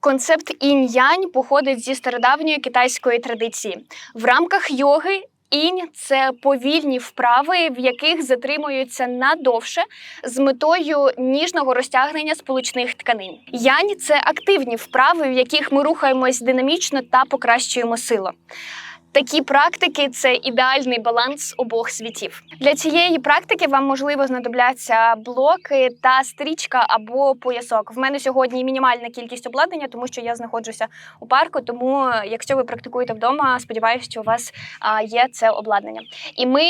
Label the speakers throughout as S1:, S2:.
S1: Концепт інь-янь походить зі стародавньої китайської традиції. В рамках йоги інь це повільні вправи, в яких затримуються надовше з метою ніжного розтягнення сполучних тканин. Янь це активні вправи, в яких ми рухаємось динамічно та покращуємо силу. Такі практики це ідеальний баланс обох світів. Для цієї практики вам можливо знадобляться блоки та стрічка або поясок. В мене сьогодні мінімальна кількість обладнання, тому що я знаходжуся у парку. Тому, якщо ви практикуєте вдома, сподіваюся, що у вас є це обладнання. І ми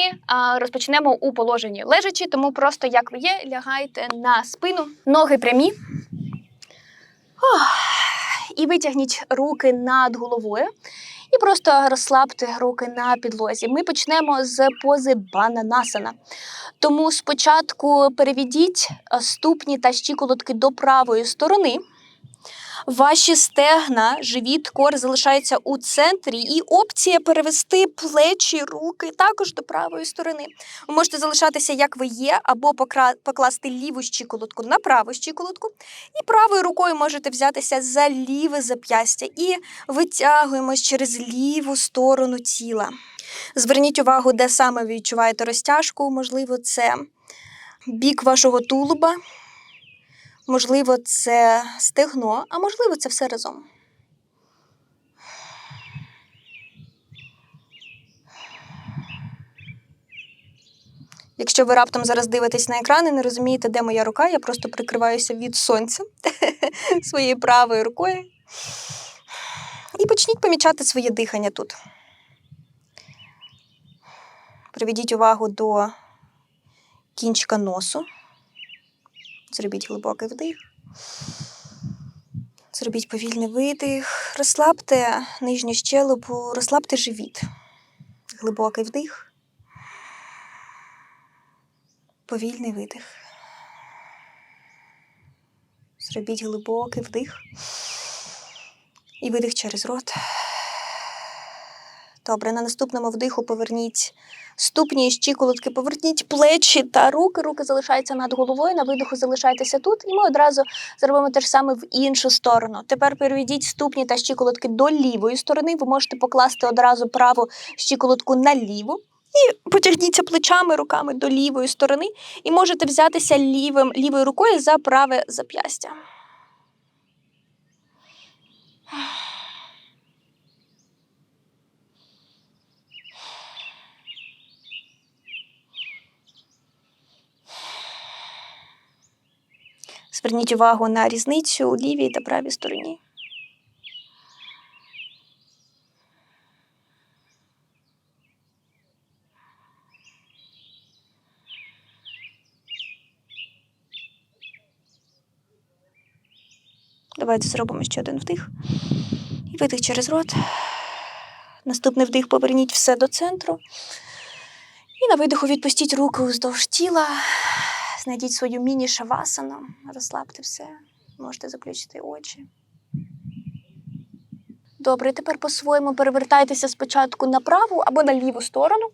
S1: розпочнемо у положенні лежачі, тому просто як ви є, лягайте на спину, ноги прямі. І витягніть руки над головою. І просто розслабте руки на підлозі. Ми почнемо з пози бананасана. Тому спочатку переведіть е, ступні та щиколотки до правої сторони. Ваші стегна, живіт, кор залишаються у центрі, і опція перевести плечі, руки також до правої сторони. Ви можете залишатися, як ви є, або покласти ліву щиколотку на праву щиколотку, і правою рукою можете взятися за ліве зап'ястя і витягуємось через ліву сторону тіла. Зверніть увагу, де саме ви відчуваєте розтяжку. Можливо, це бік вашого тулуба, можливо, це стегно, а можливо, це все разом. Якщо ви раптом зараз дивитесь на екран і не розумієте, де моя рука, я просто прикриваюся від сонця своєю правою рукою. І почніть помічати своє дихання тут. Приведіть увагу до кінчика носу. Зробіть глибокий вдих. Зробіть повільний видих. Розслабте нижню щелепу, розслабте живіт. Глибокий вдих. Повільний видих. Зробіть глибокий вдих. І видих через рот. Добре, на наступному вдиху поверніть ступні і щиколотки, поверніть плечі та руки. Руки залишаються над головою. На видиху залишайтеся тут. І ми одразу зробимо те ж саме в іншу сторону. Тепер переведіть ступні та щиколотки до лівої сторони. Ви можете покласти одразу праву щиколотку на ліву. І потягніться плечами, руками до лівої сторони, і можете взятися лівим, лівою рукою за праве зап'ястя. Зверніть увагу на різницю у лівій та правій стороні. Давайте зробимо ще один вдих. І видих через рот. Наступний вдих поверніть все до центру. І на видиху відпустіть руки уздовж тіла. Знайдіть свою міні-шавасану, розслабте все. Можете заключити очі. Добре, тепер по-своєму перевертайтеся спочатку на праву або на ліву сторону.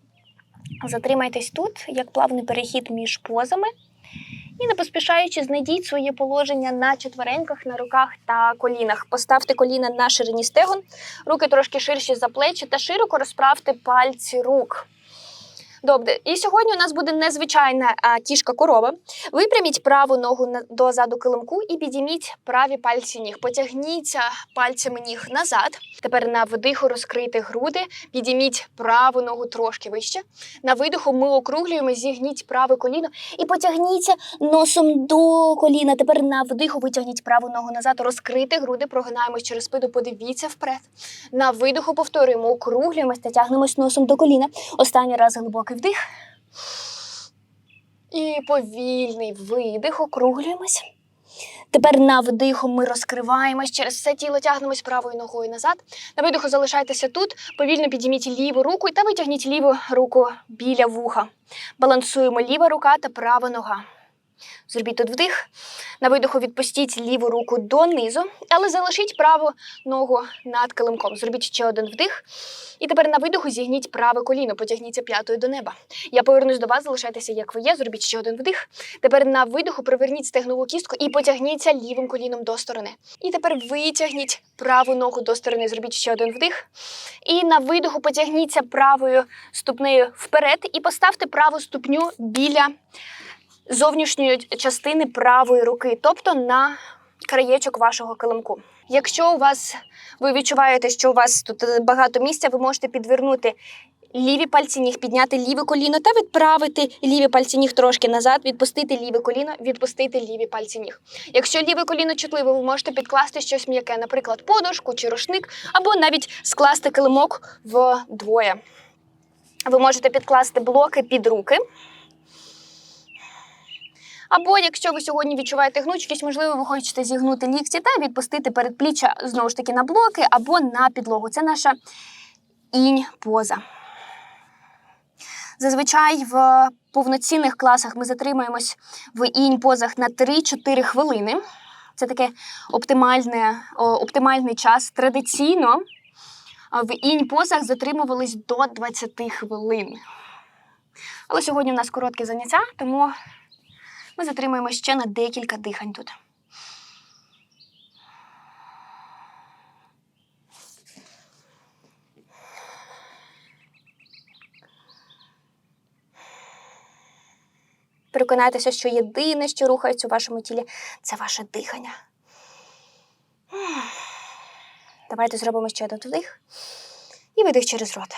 S1: Затримайтесь тут, як плавний перехід між позами. І не поспішаючи, знайдіть своє положення на четвереньках, на руках та колінах. Поставте коліна на ширині стегон, руки трошки ширші за плечі та широко розправте пальці рук. Добре, і сьогодні у нас буде незвичайна кішка корова. Випряміть праву ногу до заду килимку і підійміть праві пальці ніг. Потягніться пальцями ніг назад. Тепер на вдиху розкрийте груди, підійміть праву ногу трошки вище. На видиху ми округлюємо, зігніть праве коліно і потягніться носом до коліна. Тепер на вдиху витягніть праву ногу назад, розкрити груди, прогинаємось через спину, подивіться вперед. На видиху повторюємо, округлюємось та тягнемось носом до коліна. Останній раз глибокий вдих. І повільний видих, округлюємось. Тепер на вдиху ми розкриваємось через все тіло, тягнемось правою ногою назад. На видиху залишайтеся тут. Повільно підійміть ліву руку та витягніть ліву руку біля вуха. Балансуємо ліва рука та права нога. Зробіть тут вдих. На видиху відпустіть ліву руку донизу, але залишіть праву ногу над килимком. Зробіть ще один вдих. І тепер на видиху зігніть праве коліно, потягніться п'ятою до неба. Я повернусь до вас, залишайтеся як ви є. Зробіть ще один вдих. Тепер на видиху приверніть стегнову кістку і потягніться лівим коліном до сторони. І тепер витягніть праву ногу до сторони. Зробіть ще один вдих. І на видиху потягніться правою ступнею вперед і поставте праву ступню біля зовнішньої частини правої руки, тобто на краєчок вашого килимку. Якщо у вас ви відчуваєте, що у вас тут е, багато місця, ви можете підвернути ліві пальці ніг, підняти ліве коліно та відправити ліві пальці ніг трошки назад, відпустити ліве коліно, відпустити ліві пальці ніг. Якщо ліве коліно чутливе, ви можете підкласти щось м'яке, наприклад, подушку чи рушник, або навіть скласти килимок вдвоє. Ви можете підкласти блоки під руки. Або якщо ви сьогодні відчуваєте гнучкість, можливо, ви хочете зігнути лікті та відпустити передпліччя знову ж таки на блоки або на підлогу. Це наша інь поза. Зазвичай в повноцінних класах ми затримуємось в інь позах на 3-4 хвилини. Це таке оптимальне, оптимальний час. Традиційно в інь позах затримувались до 20 хвилин. Але сьогодні у нас коротке заняття, тому ми затримуємо ще на декілька дихань тут. Переконайтеся, що єдине, що рухається у вашому тілі, це ваше дихання. Давайте зробимо ще один вдих і видих через рот.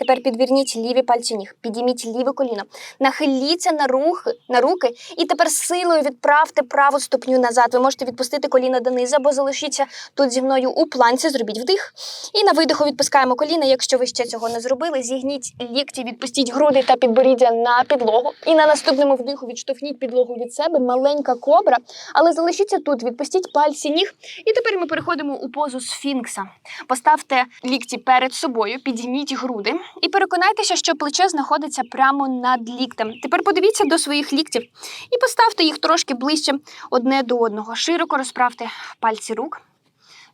S1: Тепер підверніть ліві пальці ніг, підійміть ліве коліно, нахиліться на, рух, на руки і тепер силою відправте праву ступню назад. Ви можете відпустити коліна донизу або залишіться тут зі мною у планці. Зробіть вдих. І на видиху відпускаємо коліна. Якщо ви ще цього не зробили, зігніть лікті, відпустіть груди та підборіддя на підлогу. І на наступному вдиху відштовхніть підлогу від себе, маленька кобра, але залишіться тут, відпустіть пальці ніг. І тепер ми переходимо у позу сфінкса. Поставте лікті перед собою, підійміть груди і переконайтеся, що плече знаходиться прямо над ліктем. Тепер подивіться до своїх ліктів і поставте їх трошки ближче одне до одного. Широко розправте пальці рук.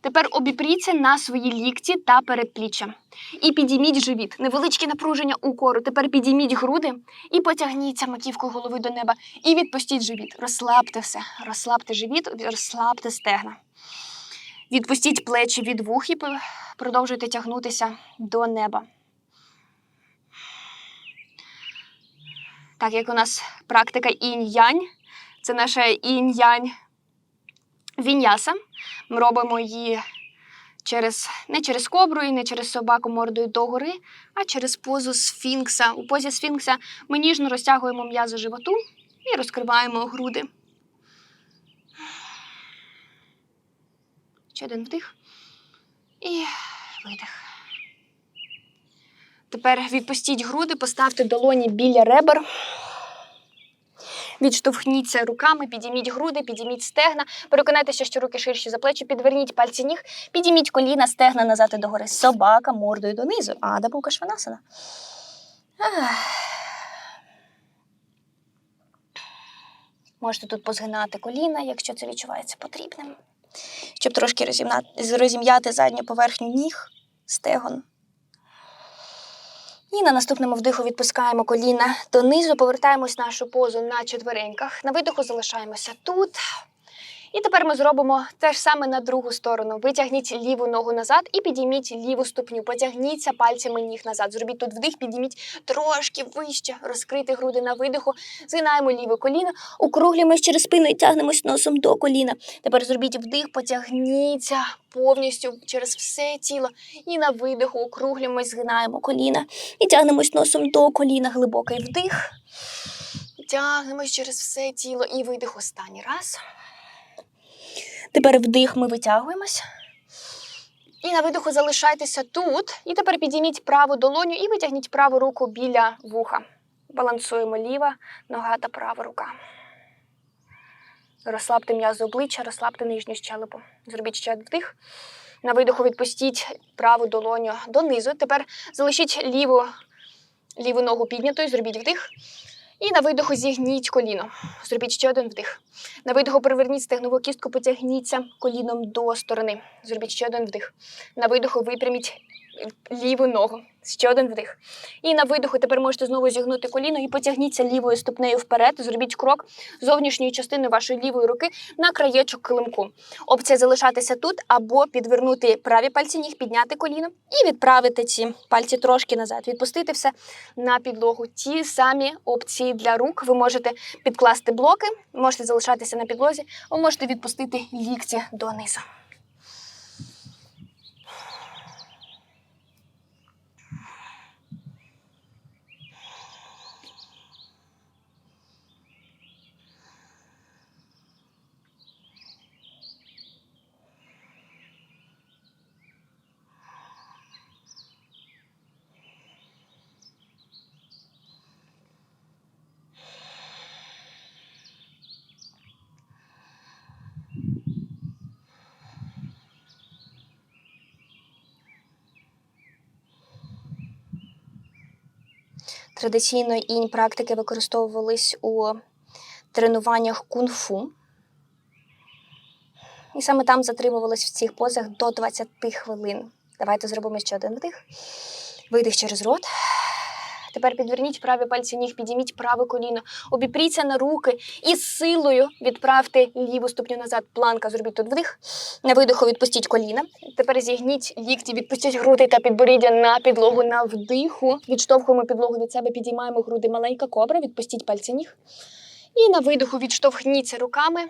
S1: Тепер обіпріться на свої лікті та передпліччя. І підійміть живіт. Невеличке напруження у кору. Тепер підійміть груди і потягніться маківкою голови до неба. І відпустіть живіт. Розслабте все. Розслабте живіт, розслабте стегна. Відпустіть плечі від вух і продовжуйте тягнутися до неба. Так як у нас практика інь-янь, це наша інь-янь віньяса. Ми робимо її через, не через кобру і не через собаку мордою догори, а через позу сфінкса. У позі сфінкса ми ніжно розтягуємо м'язи животу і розкриваємо груди. Ще один вдих і видих. Тепер відпустіть груди, поставте долоні біля ребер. Відштовхніться руками, підійміть груди, підійміть стегна. Переконайтеся, що руки ширші за плечі, підверніть пальці ніг, підійміть коліна, стегна назад і догори. Собака мордою донизу. Ада Мука Шванасана. Ах. Можете тут позгинати коліна, якщо це відчувається потрібним, щоб трошки розім'яти задню поверхню ніг, стегон. І на наступному вдиху відпускаємо коліна донизу, повертаємось нашу позу на четвереньках. На видиху залишаємося тут. І тепер ми зробимо те ж саме на другу сторону. Витягніть ліву ногу назад і підійміть ліву ступню. Потягніться пальцями ніг назад. Зробіть тут вдих, підійміть трошки вище, розкрити груди на видиху. Згинаємо ліве коліно, округлюємось через спину і тягнемось носом до коліна. Тепер зробіть вдих, потягніться повністю через все тіло. І на видиху округлюємось, згинаємо коліна і тягнемось носом до коліна. Глибокий вдих. Тягнемось через все тіло і видих останній раз. Тепер вдих ми витягуємось. І на видиху залишайтеся тут. І тепер підійміть праву долоню і витягніть праву руку біля вуха. Балансуємо ліва нога та права рука. Розслабте м'язи обличчя, розслабте нижню щелепу. Зробіть ще вдих. На видиху відпустіть праву долоню донизу. Тепер залишіть ліву, ліву ногу піднятою, зробіть вдих. І на видоху зігніть коліно. Зробіть ще один вдих. На видоху переверніть стегнову кістку, потягніться коліном до сторони. Зробіть ще один вдих. На видоху випряміть ліву ногу. Ще один вдих. І на видоху тепер можете знову зігнути коліно і потягніться лівою ступнею вперед. Зробіть крок зовнішньої частини вашої лівої руки на краєчок килимку. Опція залишатися тут або підвернути праві пальці ніг, підняти коліно і відправити ці пальці трошки назад. Відпустити все на підлогу. Ті самі опції для рук. Ви можете підкласти блоки, можете залишатися на підлозі, ви можете відпустити лікті донизу. Традиційно інь практики використовувались у тренуваннях кунг-фу. І саме там затримувались в цих позах до 20 хвилин. Давайте зробимо ще один вдих. Видих через рот. Тепер підверніть праві пальці ніг, підійміть праве коліно, обіпріться на руки і з силою відправте ліву ступню назад. Планка, зробіть тут вдих. На видиху відпустіть коліна. Тепер зігніть лікті, відпустіть груди та підборіддя на підлогу на вдиху. Відштовхуємо підлогу від себе, підіймаємо груди. Маленька кобра, відпустіть пальці ніг. І на видиху відштовхніться руками.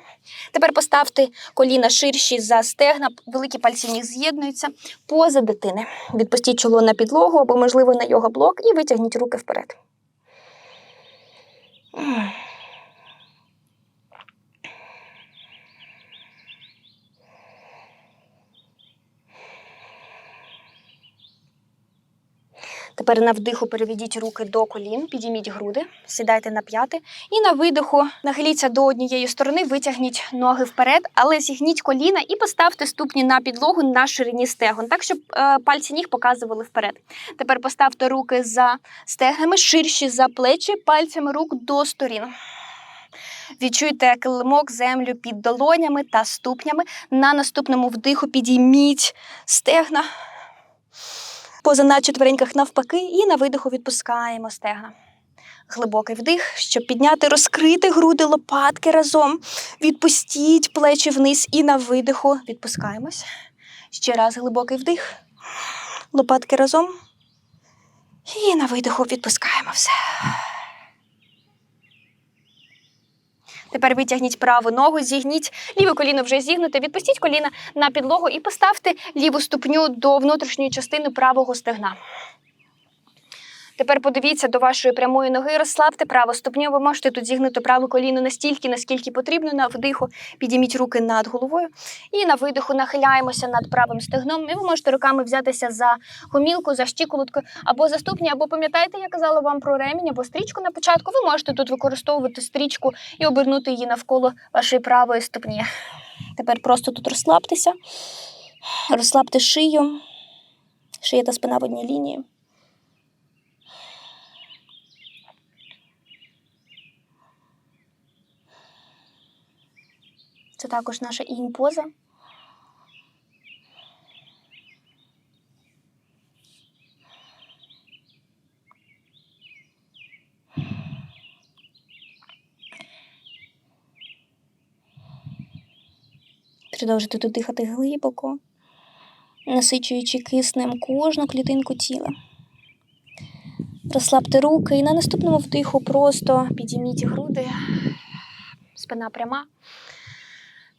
S1: Тепер поставте коліна ширші за стегна, великі пальці ніг з'єднуються. Поза дитини. Відпустіть чоло на підлогу або, можливо, на йога блок і витягніть руки вперед. Тепер на вдиху переведіть руки до колін, підійміть груди, сідайте на п'яти. І на видиху нахиліться до однієї сторони, витягніть ноги вперед, але зігніть коліна і поставте ступні на підлогу на ширині стегон, так щоб е, пальці ніг показували вперед. Тепер поставте руки за стегнами, ширші за плечі, пальцями рук до сторін. Відчуйте килимок, землю під долонями та ступнями. На наступному вдиху підійміть стегна. Поза на четвереньках навпаки, і на видиху відпускаємо стегна. Глибокий вдих, щоб підняти, розкрити груди, лопатки разом. Відпустіть плечі вниз і на видиху відпускаємось. Ще раз глибокий вдих. Лопатки разом. І на видиху відпускаємо все. Тепер витягніть праву ногу, зігніть ліве коліно вже зігнуте, відпустіть коліна на підлогу і поставте ліву ступню до внутрішньої частини правого стегна. Тепер подивіться до вашої прямої ноги, розслабте праву ступню. Ви можете тут зігнути праве коліно настільки, наскільки потрібно. На вдиху підійміть руки над головою. І на видиху нахиляємося над правим стегном. І ви можете руками взятися за гомілку, за щиколотку або за ступні. Або пам'ятаєте, я казала вам про ремінь або стрічку на початку. Ви можете тут використовувати стрічку і обернути її навколо вашої правої ступні. Тепер просто тут розслабтеся, розслабте шию, шия та спина в одній лінії. Це також наша інь-поза. Продовжуйте тут дихати глибоко, насичуючи киснем кожну клітинку тіла. Розслабте руки і на наступному вдиху просто підійміть груди, спина пряма.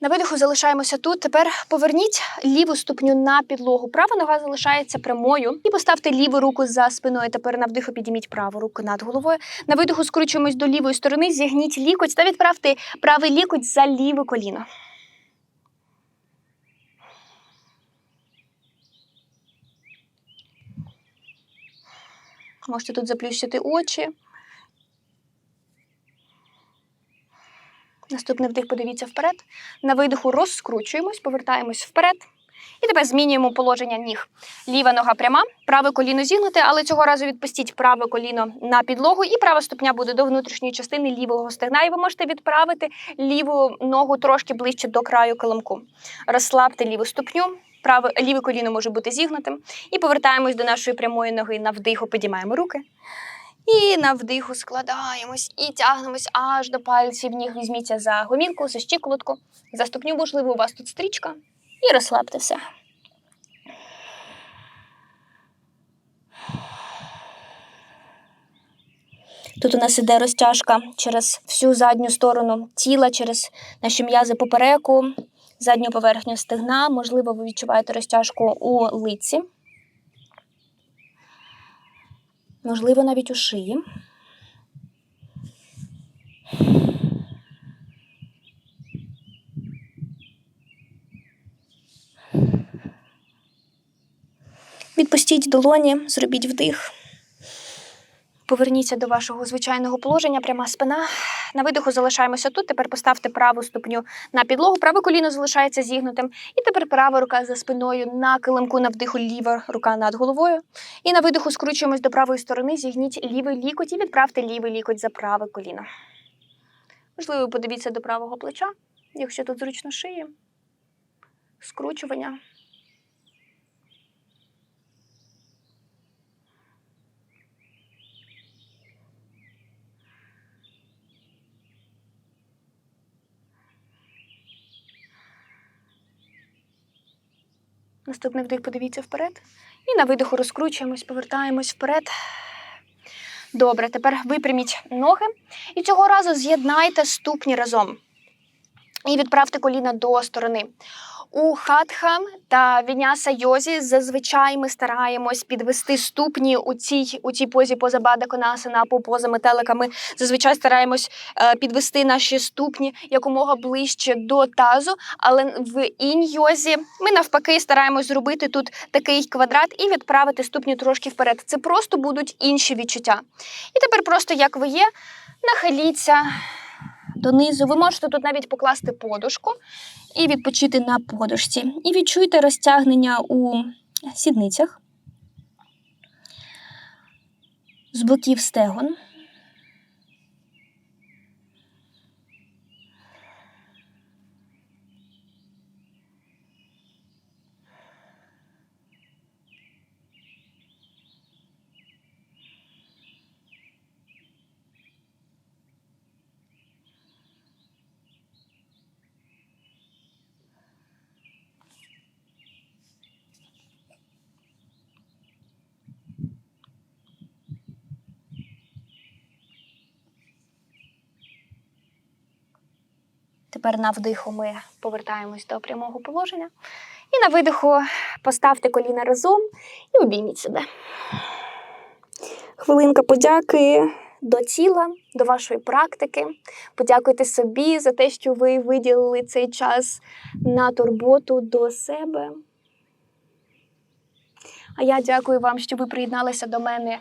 S1: На видиху залишаємося тут. Тепер поверніть ліву ступню на підлогу. Права нога залишається прямою. І поставте ліву руку за спиною. Тепер на вдиху підійміть праву руку над головою. На видиху скручуємось до лівої сторони, зігніть лікоть та відправте правий лікоть за ліве коліно. Можете тут заплющити очі. Наступний вдих, подивіться вперед. На видиху розскручуємось, повертаємось вперед. І тепер змінюємо положення ніг. Ліва нога пряма, праве коліно зігнуте, але цього разу відпустіть праве коліно на підлогу, і права ступня буде до внутрішньої частини лівого стегна. І ви можете відправити ліву ногу трошки ближче до краю килимку. Розслабте ліву ступню. Праве ліве коліно може бути зігнутим. І повертаємось до нашої прямої ноги на вдиху, підіймаємо руки. І на вдиху складаємось і тягнемось аж до пальців ніг. Візьміться за гомілку, за щиколотку, за ступню, можливо, у вас тут стрічка. І розслабте все. Тут у нас іде розтяжка через всю задню сторону тіла, через наші м'язи попереку, задню поверхню стегна. Можливо, ви відчуваєте розтяжку у лиці. Можливо, навіть у шиї. Відпустіть долоні, зробіть вдих. Поверніться до вашого звичайного положення, пряма спина. На видиху залишаємося тут. Тепер поставте праву ступню на підлогу, праве коліно залишається зігнутим. І тепер права рука за спиною на килимку на вдиху, ліва рука над головою. І на видиху скручуємось до правої сторони, зігніть лівий лікоть і відправте лівий лікоть за праве коліно. Можливо, подивіться до правого плеча, якщо тут зручно шиї. Скручування. Наступний вдих подивіться вперед. І на видиху розкручуємось, повертаємось вперед. Добре, тепер випряміть ноги. І цього разу з'єднайте ступні разом. І відправте коліна до сторони. У хатха та віняса йозі зазвичай ми стараємось підвести ступні у цій, у цій позі поза бада конасана або поза метеликами. Зазвичай стараємось е, підвести наші ступні якомога ближче до тазу, але в інь-йозі ми навпаки стараємось зробити тут такий квадрат і відправити ступні трошки вперед. Це просто будуть інші відчуття. І тепер просто як ви є, нахиліться донизу. Ви можете тут навіть покласти подушку і відпочити на подушці. І відчуйте розтягнення у сідницях, з боків стегон. Тепер на вдиху ми повертаємось до прямого положення. І на видиху поставте коліна разом і обійміть себе. Хвилинка подяки до тіла, до вашої практики. Подякуйте собі за те, що ви виділили цей час на турботу до себе. А я дякую вам, що ви приєдналися до мене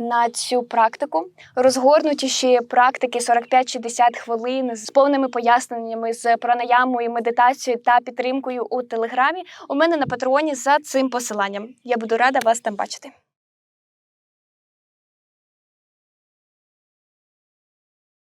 S1: на цю практику. розгорнуті ще практики 45-60 хвилин з повними поясненнями, з пранаямою, медитацією та підтримкою у телеграмі. У мене на патреоні за цим посиланням. Я буду рада вас там бачити.